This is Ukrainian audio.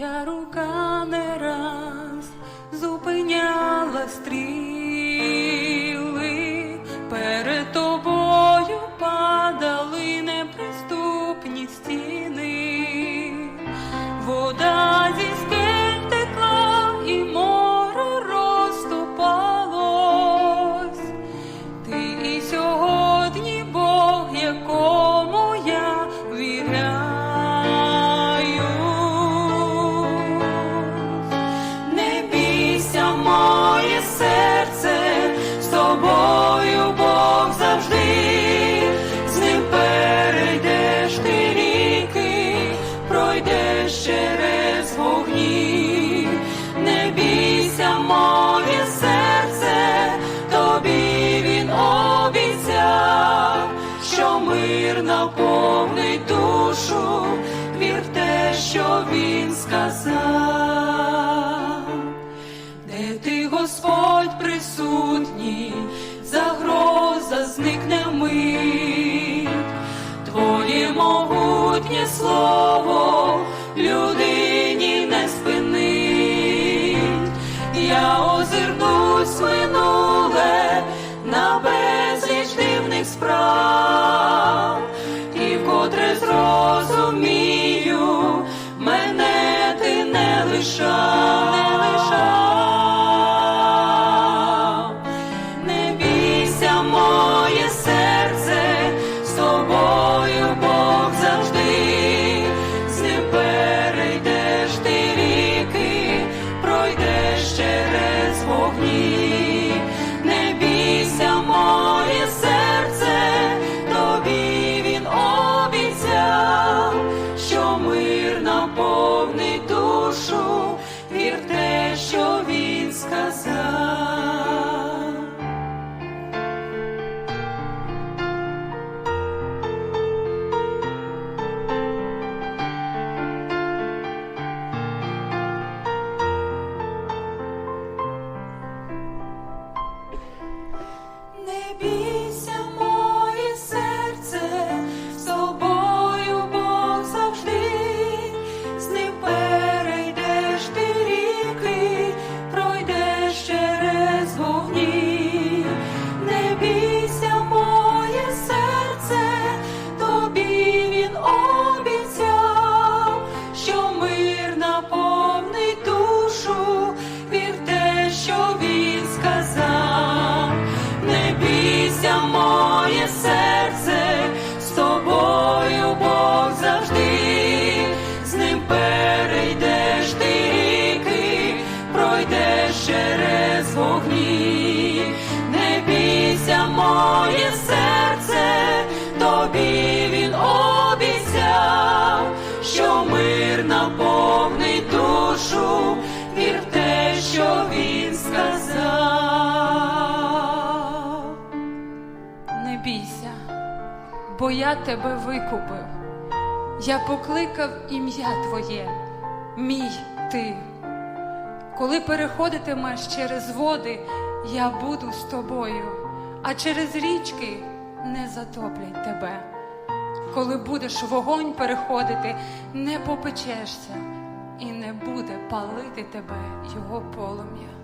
Твоя рука не рана. мир наповнить душу, вір в те, що він сказав, де ти, Господь, присутній, загроза зникне мить, твоє могутнє слово людині не спинить, я озирнусь минуле на безліч дивних справ. бо я тебе викупив, я покликав ім'я Твоє, мій ти. Коли переходитимеш через води, я буду з тобою, а через річки не затоплять тебе. Коли будеш вогонь переходити, не попечешся і не буде палити тебе його полум'я.